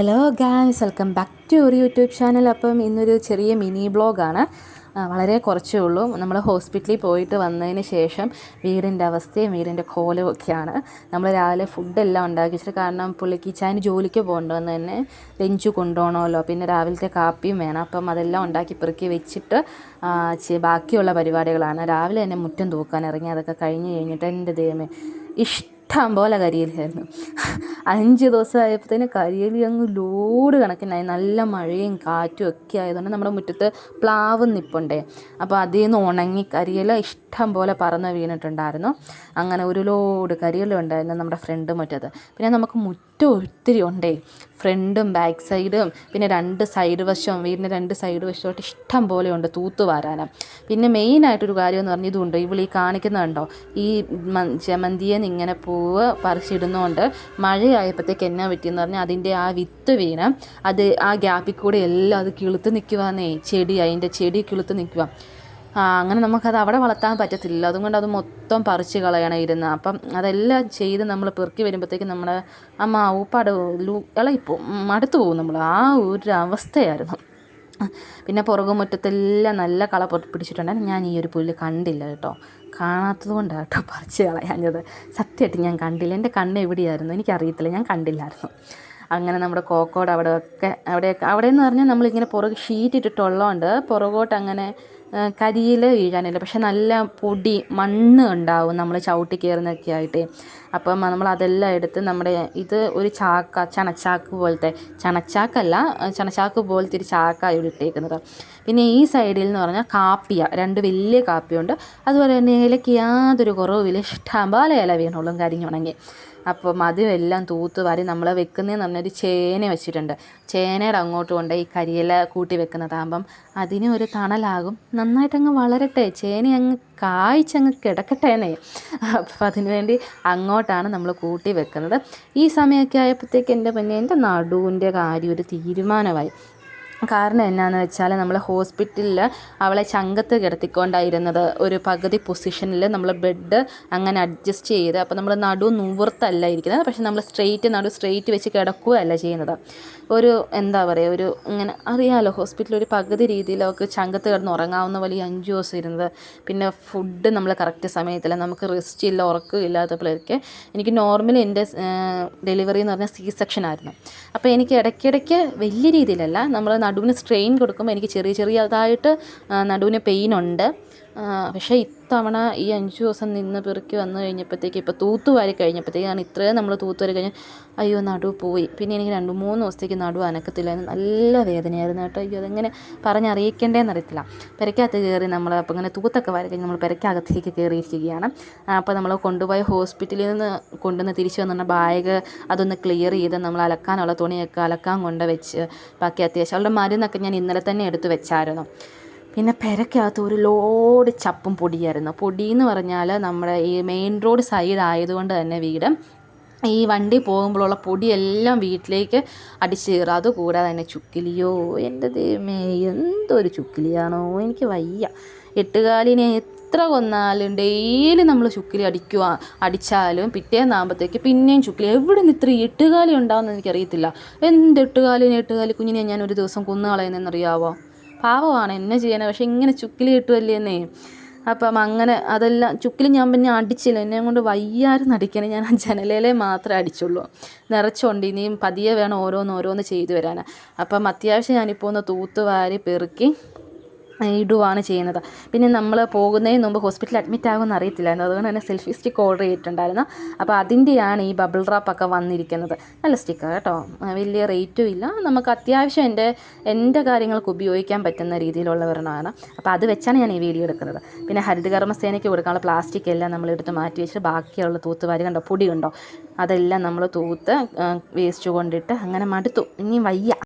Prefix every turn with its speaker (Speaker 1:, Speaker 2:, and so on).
Speaker 1: Hello guys welcome back to ഒരു YouTube channel അപ്പം ഇന്നൊരു ചെറിയ മിനി ബ്ലോഗാണ് വളരെ കുറച്ചേ ഉള്ളൂ. നമ്മൾ ഹോസ്പിറ്റലിൽ പോയിട്ട് വന്നതിന് ശേഷം വീടിന്റെ അവസ്ഥയും വീടിന്റെ കോലും ഒക്കെയാണ്. നമ്മൾ രാവിലെ ഫുഡെല്ലാം ഉണ്ടാക്കി വെച്ചിട്ട് കാരണം പുള്ളിക്ക് ചായന് ജോലിക്ക് പോകേണ്ടതെന്ന് തന്നെ ലഞ്ച് കൊണ്ടുപോകണമല്ലോ. പിന്നെ രാവിലത്തെ കാപ്പിയും വേണം. അപ്പം അതെല്ലാം ഉണ്ടാക്കി പെറുക്കി വെച്ചിട്ട് ബാക്കിയുള്ള പരിപാടികളാണ്. രാവിലെ തന്നെ മുറ്റം തൂക്കാൻ ഇറങ്ങി. അതൊക്കെ കഴിഞ്ഞ് കഴിഞ്ഞിട്ട് എന്റെ ദൈവമേ ഇഷ്ടം പോലെ കരിയലായിരുന്നു. അഞ്ച് ദിവസമായപ്പോഴത്തേന് കരിയലി അങ്ങ് ലോഡ് കണക്കിനായി നല്ല മഴയും കാറ്റും ഒക്കെ ആയതുകൊണ്ട് നമ്മുടെ മുറ്റത്ത് പ്ലാവ് നിപ്പുണ്ടേ. അപ്പോൾ അതിൽ നിന്ന് ഉണങ്ങി കരിയില ഇഷ്ടം പോലെ പറന്ന് വീണിട്ടുണ്ടായിരുന്നു. അങ്ങനെ ഒരു ലോഡ് കരിയില ഉണ്ടായിരുന്നു നമ്മുടെ ഫ്രണ്ട് മുറ്റത്ത്. പിന്നെ നമുക്ക് മുറ്റം ഒത്തിരി ഉണ്ടേ. ഫ്രണ്ടും ബാക്ക് സൈഡും പിന്നെ രണ്ട് സൈഡ് വശവും വീടിന്റെ രണ്ട് സൈഡ് വശമായിട്ട് ഇഷ്ടം പോലെ ഉണ്ട് തൂത്ത് വാരാനും. പിന്നെ മെയിനായിട്ടൊരു കാര്യം എന്ന് പറഞ്ഞാൽ ഇതുണ്ട്. ഇവൾ കാണിക്കുന്നുണ്ടോ ഈ ജമന്തിയെന്ന് ഇങ്ങനെ പൂവ് പറിച്ചിടുന്നതുകൊണ്ട് മഴയായപ്പോഴത്തേക്ക് എന്നാ പറ്റിയെന്ന് പറഞ്ഞാൽ അതിന്റെ ആ വിത്ത് വീണ് അത് ആ ഗ്യാപ്പിൽ കൂടെ എല്ലാം അത് കിളുത്ത് നിൽക്കുവാന്നേ ചെടി അതിന്റെ ചെടി കിളുത്ത് നിൽക്കുക അങ്ങനെ നമുക്കത് അവിടെ വളർത്താൻ പറ്റത്തില്ല അതുകൊണ്ട് അത് മൊത്തം പറിച്ച് കളയണം ഇരുന്ന്. അപ്പം അതെല്ലാം ചെയ്ത് നമ്മൾ പെറുക്കി വരുമ്പോഴത്തേക്കും നമ്മുടെ അമ്മ ഊപ്പാട് ലൂ- ഇളകിപ്പോവും. മടുത്തു പോകും നമ്മൾ. ആ ഒരു അവസ്ഥയായിരുന്നു. പിന്നെ പുറകു മുറ്റത്തെല്ലാം നല്ല കള പിടിച്ചിട്ടുണ്ടായിരുന്നു. ഞാൻ ഈ ഒരു പുല്ല് കണ്ടില്ല കേട്ടോ. കാണാത്തത് കൊണ്ടാണ് കേട്ടോ പറിച്ച് കളയാഞ്ഞത്. സത്യമായിട്ട് ഞാൻ കണ്ടില്ല. എന്റെ കണ്ണ് എവിടെയായിരുന്നു? എനിക്കറിയത്തില്ല. ഞാൻ കണ്ടില്ലായിരുന്നു. അങ്ങനെ നമ്മുടെ കോക്കോട് അവിടെയൊക്കെ അവിടെ എന്ന് പറഞ്ഞാൽ നമ്മളിങ്ങനെ പുറകെ ഷീറ്റ് ഇട്ടിട്ടുള്ളതുകൊണ്ട് പുറകോട്ട് അങ്ങനെ കരിയിൽ വീഴാനില്ല. പക്ഷെ നല്ല പൊടി മണ്ണ് ഉണ്ടാവും നമ്മൾ ചവിട്ടി കയറുന്നൊക്കെ ആയിട്ട്. അപ്പം നമ്മൾ അതെല്ലാം എടുത്ത് നമ്മുടെ ഇത് ഒരു ചാക്ക ചണച്ചാക്ക് പോലത്തെ ചണച്ചാക്കല്ല ചണച്ചാക്ക് പോലത്തെ ഒരു ചാക്ക ഇട്ടേക്കുന്നത്. പിന്നെ ഈ സൈഡിൽ എന്ന് പറഞ്ഞാൽ കാപ്പിയ രണ്ട് വലിയ കാപ്പിയുണ്ട്. അതുപോലെ തന്നെ ഇലയ്ക്ക് യാതൊരു കുറവുമില്ല. ഇഷ്ടംപോലെ ഇല വീണോളും കരിഞ്ഞുണങ്ങി. അപ്പം അതുമെല്ലാം തൂത്ത് വാരി നമ്മൾ വെക്കുന്നതെന്ന് പറഞ്ഞൊരു ചേന വെച്ചിട്ടുണ്ട്. ചേനയുടെ അങ്ങോട്ട് കൊണ്ട് ഈ കരിയില കൂട്ടി വെക്കുന്നതാകുമ്പം അതിന് ഒരു തണലാകും. നന്നായിട്ടങ്ങ് വളരട്ടെ. ചേന അങ്ങ് കായ്ച്ചങ്ങ് കിടക്കട്ടേന്നേ അപ്പം അതിനുവേണ്ടി അങ്ങോട്ടാണ് നമ്മൾ കൂട്ടി വെക്കുന്നത്. ഈ സമയമൊക്കെ ആയപ്പോഴത്തേക്ക് എന്റെ പിന്നെ എന്റെ നടുവിന്റെ കാര്യം ഒരു തീരുമാനമായി. കാരണം എന്നാന്ന് വെച്ചാൽ നമ്മൾ ഹോസ്പിറ്റലിൽ അവളെ ചങ്കത്ത് കിടത്തിക്കൊണ്ടായിരുന്നത് ഒരു പകുതി പൊസിഷനിൽ നമ്മൾ ബെഡ് അങ്ങനെ അഡ്ജസ്റ്റ് ചെയ്ത് അപ്പോൾ നമ്മൾ നടു നൂർത്തല്ല ഇരിക്കുന്നത് പക്ഷെ നമ്മൾ സ്ട്രെയിറ്റ് നടു സ്ട്രെയിറ്റ് വെച്ച് കിടക്കുകയല്ല ചെയ്യുന്നത്. ഒരു എന്താ പറയുക ഒരു ഇങ്ങനെ അറിയാമല്ലോ ഹോസ്പിറ്റലിൽ ഒരു പകുതി രീതിയിലൊക്കെ ചങ്കത്ത് കിടന്ന് ഉറങ്ങാവുന്ന വലിയ അഞ്ച് ദിവസം ഇരുന്നത്. പിന്നെ ഫുഡ് നമ്മൾ കറക്റ്റ് സമയത്തില്ല നമുക്ക് റെസ്റ്റ് ഇല്ല ഉറക്കം ഇല്ലാത്തപ്പോഴൊക്കെ എനിക്ക് നോർമലി എന്റെ ഡെലിവറി എന്ന് പറഞ്ഞാൽ സി സെക്ഷൻ ആയിരുന്നു. അപ്പോൾ എനിക്ക് ഇടയ്ക്കിടയ്ക്ക് വലിയ രീതിയിലല്ല നമ്മൾ നടുവിന് സ്ട്രെയിൻ കൊടുക്കുമ്പോൾ എനിക്ക് ചെറിയ ചെറിയതായിട്ട് നടുവിന് പെയിൻ ഉണ്ട്. പക്ഷേ ഇത്തവണ ഈ അഞ്ച് ദിവസം നിന്ന് പെറുക്കി വന്നു കഴിഞ്ഞപ്പോഴത്തേക്ക് ഇപ്പോൾ തൂത്തുവാരി കഴിഞ്ഞപ്പോഴത്തേക്കാണ് ഇത്രയും നമ്മൾ തൂത്തുവാരി കഴിഞ്ഞ് അയ്യോ നടു പോയി. പിന്നെ എനിക്ക് രണ്ട് മൂന്ന് ദിവസത്തേക്ക് നടു അനക്കത്തില്ലായിരുന്നു നല്ല വേദനയായിരുന്നു കേട്ടോ. അയ്യോ അതെങ്ങനെ പറഞ്ഞറിയിക്കേണ്ടതെന്ന് അറിയത്തില്ല. പെരക്കകത്ത് കയറി നമ്മൾ അപ്പോൾ ഇങ്ങനെ തൂത്തൊക്കെ വാരി കഴിഞ്ഞ് നമ്മൾ പെരക്കകത്തേക്ക് കയറിയിരിക്കുകയാണ്. അപ്പോൾ നമ്മൾ കൊണ്ടുപോയ ഹോസ്പിറ്റലിൽ നിന്ന് കൊണ്ടുവന്ന് തിരിച്ചു വന്നിട്ട് ബാഗ് അതൊന്ന് ക്ലിയർ ചെയ്ത് നമ്മൾ അലക്കാനുള്ള തുണിയൊക്കെ അലക്കാൻ കൊണ്ട് വെച്ച് ബാക്കി അത്യാവശ്യം. അവളുടെ മരുന്നൊക്കെ ഞാൻ ഇന്നലെ തന്നെ എടുത്തു വെച്ചായിരുന്നു. പിന്നെ പെരക്കകത്ത് ഒരു ലോഡ് ചപ്പും പൊടിയായിരുന്നു. പൊടി എന്ന് പറഞ്ഞാൽ നമ്മുടെ ഈ മെയിൻ റോഡ് സൈഡ് ആയതുകൊണ്ട് തന്നെ വീട് ഈ വണ്ടി പോകുമ്പോഴുള്ള പൊടിയെല്ലാം വീട്ടിലേക്ക് അടിച്ച് കയറും അതുകൂടാതെ തന്നെ ചുക്കിലിയോ എന്റെ ദൈവമേ എന്തൊരു ചുക്കിലിയാണോ? എനിക്ക് വയ്യ. എട്ടുകാലിനെ എത്ര കൊന്നാലും ഡെയിലി നമ്മൾ ചുക്കിലി അടിക്കുക അടിച്ചാലും പിറ്റേന്നാകുമ്പോഴത്തേക്ക് പിന്നെയും ചുക്കിലി. എവിടെ നിന്ന് ഇത്ര എട്ടുകാലി ഉണ്ടാകുമെന്ന് എനിക്കറിയത്തില്ല. എന്ത് എട്ടുകാലിന് എട്ടുകാലി കുഞ്ഞിനെ ഞാൻ ഒരു ദിവസം കൊന്നു കളയുന്നതെന്നറിയാവോ പാവമാണ് എന്നെ ചെയ്യാൻ പക്ഷെ ഇങ്ങനെ എന്നേ അപ്പം അങ്ങനെ അതെല്ലാം ചുക്കിൽ ഞാൻ പിന്നെ അടിച്ചില്ല. എന്നെ കൊണ്ട് വയ്യായിരുന്നു അടിക്കാൻ ഞാൻ ആ ജനലയിലെ മാത്രമേ അടിച്ചുള്ളൂ. നിറച്ചുകൊണ്ട് ഇനിയും പതിയെ വേണം ഓരോന്ന് ഓരോന്ന് ചെയ്തു വരാൻ അപ്പം അത്യാവശ്യം ഞാനിപ്പോൾ ഒന്ന് തൂത്തുവാരി പെറുക്കി ഇടുവാണ് ചെയ്യുന്നത്. പിന്നെ നമ്മൾ പോകുന്നതിന് മുമ്പ് ഹോസ്പിറ്റലിൽ അഡ്മിറ്റ് ആകുമെന്ന് അറിയത്തില്ലായിരുന്നു. അതുകൊണ്ട് തന്നെ സെൽഫി സ്റ്റിക്ക് ഓർഡർ ചെയ്തിട്ടുണ്ടായിരുന്നു. അപ്പോൾ അതിന്റെയാണ് ഈ ബബിൾ റാപ്പൊക്കെ വന്നിരിക്കുന്നത്. നല്ല സ്റ്റിക്കാണ് കേട്ടോ. വലിയ റേറ്റും ഇല്ല. നമുക്ക് അത്യാവശ്യം എന്റെ എന്റെ കാര്യങ്ങൾക്ക് ഉപയോഗിക്കാൻ പറ്റുന്ന രീതിയിലുള്ള ഒരെണ്ണമാണ്. അപ്പോൾ അത് വെച്ചാണ് ഞാൻ ഈ വീഡിയോ എടുക്കുന്നത്. പിന്നെ ഹരിതകർമ്മസേനയ്ക്ക് കൊടുക്കാനുള്ള പ്ലാസ്റ്റിക് എല്ലാം നമ്മൾ എടുത്ത് മാറ്റി വെച്ചിട്ട് ബാക്കിയുള്ള തൂത്തുവാരി കണ്ടോ പൊടി കണ്ടോ? അതെല്ലാം നമ്മൾ തൂത്ത് വേസ്റ്റ് കൊണ്ടിട്ട് അങ്ങനെ മടുത്തു. ഇനി വയ്യ.